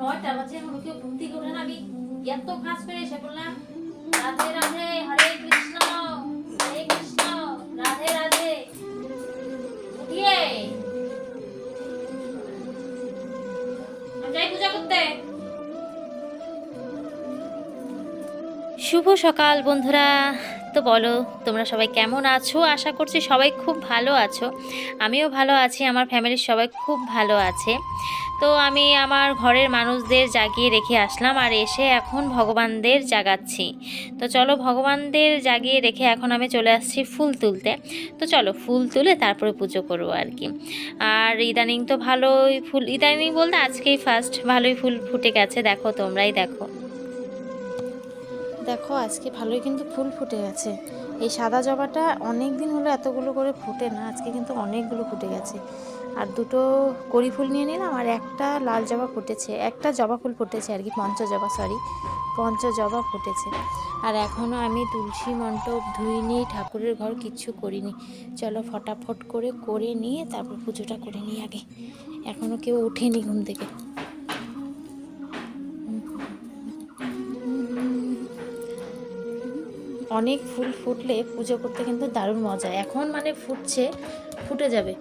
নয়টা বাজে, এখন কেউ ঘুম থেকে ওঠে না আমি এত কাজ করে এসে বললাম রাধে রাধে, হরে কৃষ্ণ হরে কৃষ্ণ, রাধে রাধে। উঠিয়ে। যাই পূজা করতে। শুভ সকাল বন্ধুরা। তো বলো, তোমরা সবাই কেমন আছো? আশা করছি সবাই খুব ভালো আছো। আমিও ভালো আছি, আমার ফ্যামিলির সবাই খুব ভালো আছে। তো আমি আমার ঘরের মানুষদের জাগিয়ে রেখে আসলাম আর এসে এখন ভগবানদের জাগাচ্ছি। তো চলো ভগবানদের জাগিয়ে রেখে এখন আমি চলে আসছি ফুল তুলতে। তো চলো ফুল তুলে তারপরে পুজো করব আর কি। আর ইদানিং তো ভালোই ফুল, ইদানিং বলতে আজকেই ফার্স্ট ভালোই ফুল ফুটে গেছে, দেখো তোমরাই দেখো। দেখো, আজকে ভালোই কিন্তু ফুল ফুটে গেছে। এই সাদা জবাটা অনেক দিন হলো এতগুলো করে ফুটে না, আজকে কিন্তু অনেকগুলো ফুটে গেছে। আর দুটো কড়ি ফুল নিয়ে নিলাম আর একটা লাল জবা ফুটেছে, একটা জবা ফুল ফুটেছে আর কি, পঞ্চ জবা সরি পঞ্চ জবা ফুটেছে। আর এখনও আমি তুলসী মণ্ডপ ধুইনি, ঠাকুরের ঘর কিচ্ছু করিনি। চলো ফটাফট করে করে নিয়ে তারপর পুজোটা করে নিই আগে। এখনও কেউ ওঠেনি ঘুম থেকে। অনেক ফুল ফুটলে পুজো করতে কিন্তু দারুণ মজা। এখন মানে ফুটছে, ফুটে যাবে।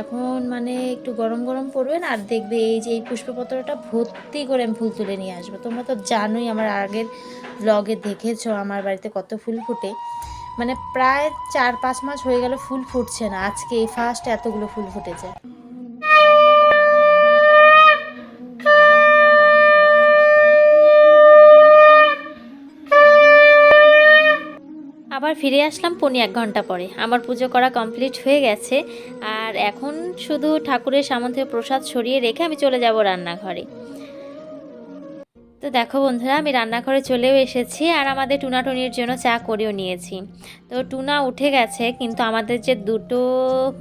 এখন মানে একটু গরম গরম পড়বেন আর দেখবে এই যে এই পুষ্পপত্রটা ভর্তি করে আমি ফুল তুলে নিয়ে আসব। তোমরা তো জানোই আমার আগের ব্লগে দেখেছ আমার বাড়িতে কত ফুল ফুটে। মানে প্রায় চার পাঁচ মাস হয়ে গেল ফুল ফুটছে না, আজকে এই ফার্স্ট এতগুলো ফুল ফুটেছে। আবার ফিরে আসলাম পনি এক ঘণ্টা পরে। আমার পুজো করা কমপ্লিট হয়ে গেছে আর এখন শুধু ঠাকুরের সামন প্রসাদ সরিয়ে রেখে আমি চলে যাব রান্নাঘরে। তো দেখো বন্ধুরা, আমি রান্নাঘরে চলেও এসেছি আর আমাদের টুনাটুনির জন্য চা করেও নিয়েছি। তো টুনা উঠে গেছে, কিন্তু আমাদের যে দুটো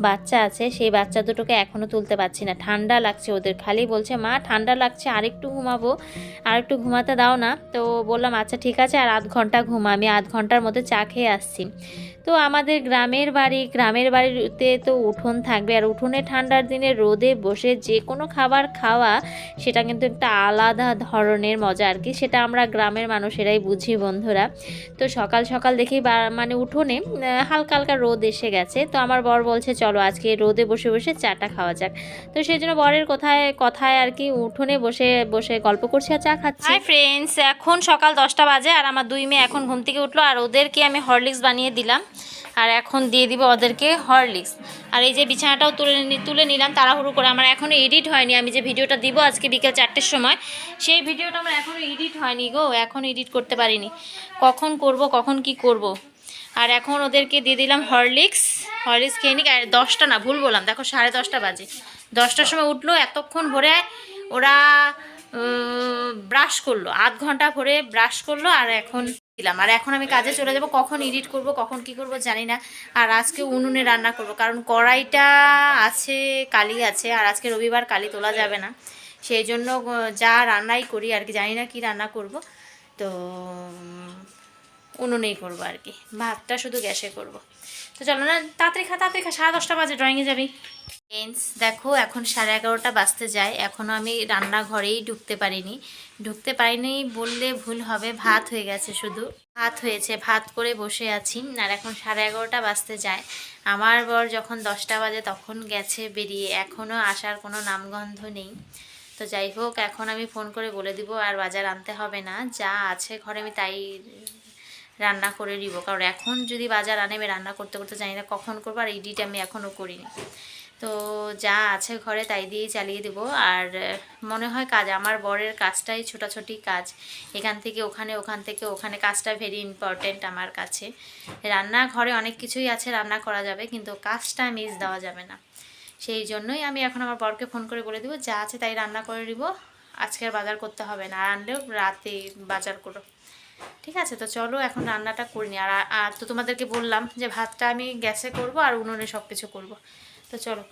বাচ্চা আছে, সেই বাচ্চা দুটোকে এখনও তুলতে পারছি না। ঠান্ডা লাগছে ওদের, খালি বলছে, মা, ঠান্ডা লাগছে, আরেকটু ঘুমাবো আর একটু ঘুমাতে দাও না। তো বললাম আচ্ছা ঠিক আছে, আর আধ ঘণ্টা ঘুমা। আমি আধ ঘণ্টার মধ্যে চা খেয়ে আসছি। তো আমাদের গ্রামের বাড়ি, গ্রামের বাড়িতে তো উঠোন থাকবে। আর উঠোনে ঠান্ডার দিনে রোদে বসে যে কোনো খাবার খাওয়া, সেটা কিন্তু একটা আলাদা ধরনের মজা আর কি। সেটা আমরা গ্রামের মানুষেরাই বুঝি বন্ধুরা। তো সকাল সকাল দেখি মানে উঠোনে হালকা হালকা রোদ এসে গেছে। তো আমার বর বলছে, চলো আজকে রোদে বসে বসে চাটা খাওয়া যাক। তো সেই জন্য বরের কোথায়, কথায় আর কি উঠোনে বসে বসে গল্প করছি আর চা খাচ্ছি। হাই ফ্রেন্ডস এখন সকাল দশটা বাজে আর আমার দুই মেয়ে এখন ঘুম থেকে উঠল। আর ওদেরকে আমি হরলিক্স বানিয়ে দিলাম। আর এখন দিয়ে দিব ওদেরকে হরলিক্স। আর এই যে বিছানাটাও তুলে তুলে নিলাম, তাড়াহুড়ো করে। আমার এখনও এডিট হয়নি। আমি যে ভিডিওটা দিব আজকে বিকেল চারটের সময়, সেই ভিডিওটা আমার এখনও এডিট হয়নি গো। এখন এডিট করতে পারিনি। কখন করব, কখন কি করব? আর এখন ওদেরকে দিয়ে দিলাম হরলিক্স। হরলিক্স খেয়ে নিক। আর দশটা না, ভুল বললাম। দেখো সাড়ে দশটা বাজে। দশটার সময় উঠল, এতক্ষণ ভরে ওরা ব্রাশ করল। আধ ঘণ্টা ভরে ব্রাশ করল, আর এখন দিলাম। আর এখন আমি কাজে চলে যাব, কখন এডিট করব, কখন কি করব জানি না। আর আজকে উনুনে রান্না করব, কারণ কড়াইটা আছে, কালি আছে, আর আজকে রবিবার কালি তোলা যাবে না। সেই জন্য যা রান্নাই করি, আর কি জানি না কি রান্না করব। তো, উনুনেই করব আর কি। ভাতটা শুধু গ্যাসে করব। তো চলো না, তাড়াতাড়ি খা তাড়াতাড়ি খা, সাড়ে দশটা বাজে ড্রয়িংয়ে যাবি। ফ্রেন্ডস দেখো, এখন সাড়ে এগারোটা বাজতে যায়। এখনও আমি রান্নাঘরেই ঢুকতে পারিনি। ঢুকতে পারিনি বললে ভুল হবে, ভাত হয়ে গেছে শুধু। ভাত হয়েছে, ভাত করে বসে আছি। আর এখন সাড়ে এগারোটা বাজতে যায়। আমার বর যখন দশটা বাজে তখন গেছে বেরিয়ে। এখনও আসার কোনো নামগন্ধ নেই। তো যাই হোক, এখন আমি ফোন করে বলে দিব, আর বাজার আনতে হবে না। যা আছে ঘরে আমি তাই রান্না করে দিব কারণ এখন যদি বাজার আনে, আমি রান্না করতে করতে জানি না কখন করব, আর এডিট আমি এখনও করিনি। তো যা আছে ঘরে তাই দিয়েই চালিয়ে দেবো। আর মনে হয় কাজ, আমার বরের কাজটাই ছোটাছুটি কাজ। এখান থেকে ওখানে, ওখান থেকে ওখানে কাজটা ভেরি ইম্পর্ট্যান্ট আমার কাছে। রান্না ঘরে অনেক কিছুই আছে, রান্না করা যাবে, কিন্তু কাজটা মিস দেওয়া যাবে না। সেই জন্যই আমি এখন আমার বরকে ফোন করে বলে দেবো, যা আছে তাই রান্না করে দিব আজকে বাজার করতে হবে না আনলেও রাতে বাজার করো। ঠিক আছে, তো চলো এখন রান্নাটা করে নিই আর আর তো তোমাদেরকে বললাম যে ভাতটা আমি গ্যাসে করব, আর উনুনে সব কিছু করব। তো চলো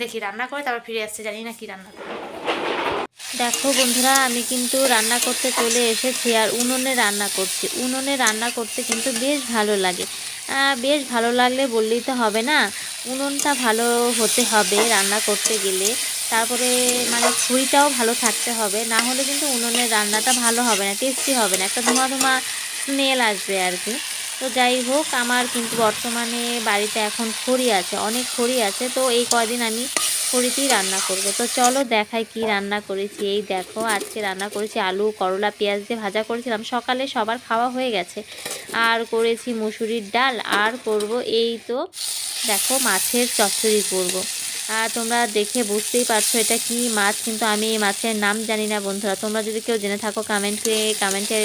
দেখি রান্না করে তারপর ফিরে আসছে, জানি না কি রান্না করব দেখো বন্ধুরা, আমি কিন্তু রান্না করতে চলে এসেছি আর উনুনে রান্না করছি। উনুনে রান্না করতে কিন্তু বেশ ভালো লাগে। বেশ ভালো লাগলে বললেই তো হবে না, উনুনটা ভালো হতে হবে রান্না করতে গেলে। তারপরে মানে ছুরিটাও ভালো থাকতে হবে, না হলে কিন্তু উনুনের রান্নাটা ভালো হবে না, টেস্টি হবে না, একটা ধোঁয়া ধোঁয়া স্মেল আসবে আর কি। তো যাই হোক, আমার কিন্তু বর্তমানে বাড়িতে এখন খড়ি আছে, অনেক খড়ি আছে, তো এই কয়দিন আমি খড়িতেই রান্না করব। তো চলো দেখাই কি রান্না করেছি। এই দেখো, আজকে রান্না করেছি আলু, করলা, পেঁয়াজ দিয়ে ভাজা করেছিলাম। সকালে সবার খাওয়া হয়ে গেছে। আর করেছি মুসুরির ডাল, আর করব এই তো দেখো মাছের চচ্চড়ি করব। আর তোমরা দেখে বুঝতেই পারছ এটা কি মাছ, কিন্তু আমি এই মাছের নাম জানি না বন্ধুরা। তোমরা যদি কেউ জেনে থাকো কমেন্টে কমেন্টে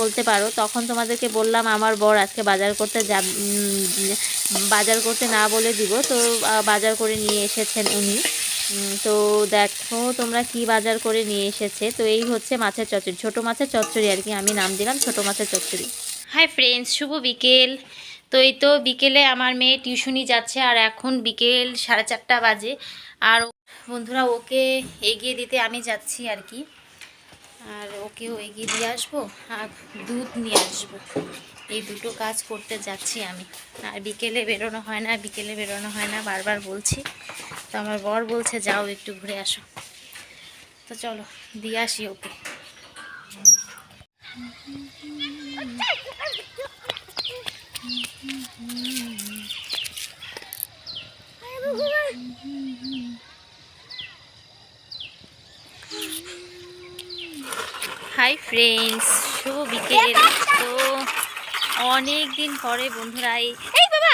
বলতে পারো। তখন তোমাদেরকে বললাম, আমার বর আজকে বাজার করতে যা বাজার করতে না বলে দিব। তো বাজার করে নিয়ে এসেছেন উনি। তো দেখো তোমরা কি বাজার করে নিয়ে এসেছে। তো এই হচ্ছে মাছের চচ্চড়ি। ছোটো মাছের চচ্চড়ি আর কি, আমি নাম দিলাম ছোটো মাছের চচ্চড়ি। হাই ফ্রেন্ডস, শুভ বিকেল। তো এই তো বিকেলে আমার মেয়ে টিউশনি যাচ্ছে আর এখন বিকেল সাড়ে চারটা বাজে। আর বন্ধুরা, ওকে এগিয়ে দিতে আমি যাচ্ছি আর কি। আর ওকেও এগিয়ে দিয়ে আসব আর দুধ নিয়ে আসব। এই দুটো কাজ করতে যাচ্ছি আমি। আর বিকেলে বেরোনো হয় না, বিকেলে বেরোনো হয় না, বারবার বলছি। তো আমার বর বলছে, যাও একটু ঘুরে আসো। তো চলো, দিয়ে আসি ওকে। হাই ফ্রেন্ডস শুভ বিকেল। তো অনেক দিন পরে বন্ধুরা এই বাবা!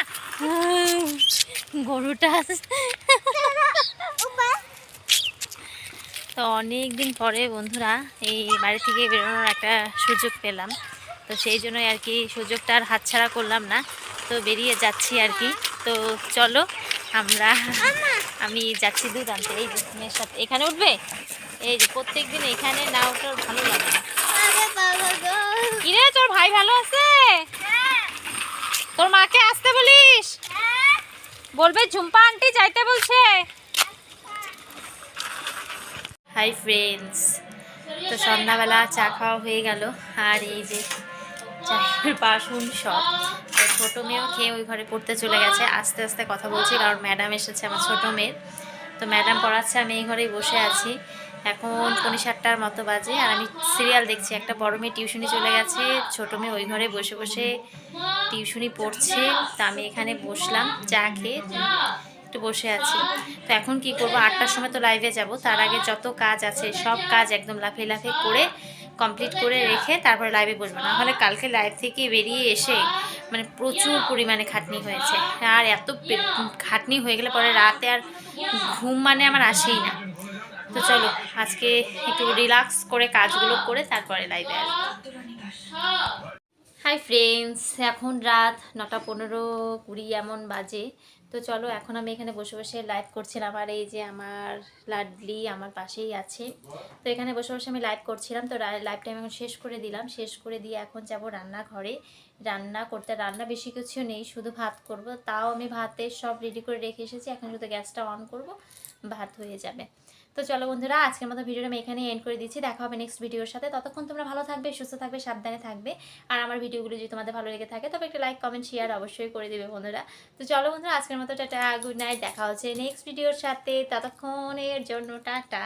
গরুটা তো অনেক দিন পরে বন্ধুরা এই বাড়ি থেকে বেরোনোর একটা সুযোগ পেলাম। তো সেই জন্যই আর কি সুযোগটা আর হাতছাড়া করলাম না। তো বেরিয়ে যাচ্ছি আর কি। তো চলো আমরা আমি যাচ্ছি দুধ আনতে। এই মেয়ের সাথে এখানে উঠবে? এই যে প্রত্যেক দিন এখানে না উঠলে ভালো লাগে কিরে তোর ভাই ভালো আছে? তোর মাকে আসতে বলিস? বলবে ঝুম্পা আন্টি যাইতে বলছে। হাই ফ্রেন্ডস তো সন্ধ্যাবেলা চা খাওয়া হয়ে গেল। আর এই যে চায়ের বাসন সব তো ছোটো মেয়েও খেয়ে ওই ঘরে পড়তে চলে গেছে। আস্তে আস্তে কথা বলছি কারণ ম্যাডাম এসেছে আমার ছোটো মেয়ের তো ম্যাডাম পড়াচ্ছে আমি এই ঘরেই বসে আছি। এখন পৌনে সাতটার মতো বাজে আর আমি সিরিয়াল দেখছি। একটা বড় মেয়ে টিউশনি চলে গেছে, ছোটো মেয়ে ওই ঘরে বসে বসে টিউশনি পড়ছে। তা আমি এখানে বসলাম, চা খেয়ে একটু বসে আছি। তো এখন কি করব? আটটার সময় তো লাইভে যাব। তার আগে যত কাজ আছে, সব কাজ একদম লাফে লাফে করে কমপ্লিট করে রেখে তারপরে লাইভে বসবো। না হলে কালকে লাইভ থেকে বেরিয়ে এসে মানে প্রচুর পরিমাণে খাটনি হয়েছে। আর এত খাটনি হয়ে গেলে পরে রাতে আর ঘুম মানে আমার আসেই না। তো চলো, আজকে একটু রিল্যাক্স করে কাজগুলো করে তারপরে লাইভে আসব। হাই ফ্রেন্ডস এখন রাত নটা পনেরো কুড়ি এমন বাজে। তো চলো, এখন আমি এখানে বসে বসে লাইভ করছিলাম। আর এই যে আমার লাডলি আমার পাশেই আছে। তো এখানে বসে বসে আমি লাইভ করছিলাম। তো লাইভটা আমি এখন শেষ করে দিলাম। শেষ করে দিয়ে এখন যাব রান্নাঘরে। রান্না করতে রান্না বেশি কিছু নেই, শুধু ভাত করব। তাও আমি ভাতের সব রেডি করে রেখে এসেছি। এখন শুধু গ্যাসটা অন করব, ভাত হয়ে যাবে। তো চলো বন্ধুরা, আজকের মতো ভিডিওটা আমি এখানে এন্ড করে দিচ্ছি। দেখা হবে নেক্সট ভিডিওর সাথে। ততক্ষণ তোমরা ভালো থাকবে, সুস্থ থাকবে, সাবধানে থাকবে। আর আমার ভিডিওগুলো যদি তোমাদের ভালো লেগে থাকে, তবে একটা লাইক কমেন্ট শেয়ার অবশ্যই করে দেবে বন্ধুরা। তো চলো বন্ধুরা, আজকের মতো টাটা গুড নাইট দেখা হচ্ছে নেক্সট ভিডিওর সাথে। ততক্ষণের জন্য টাটা।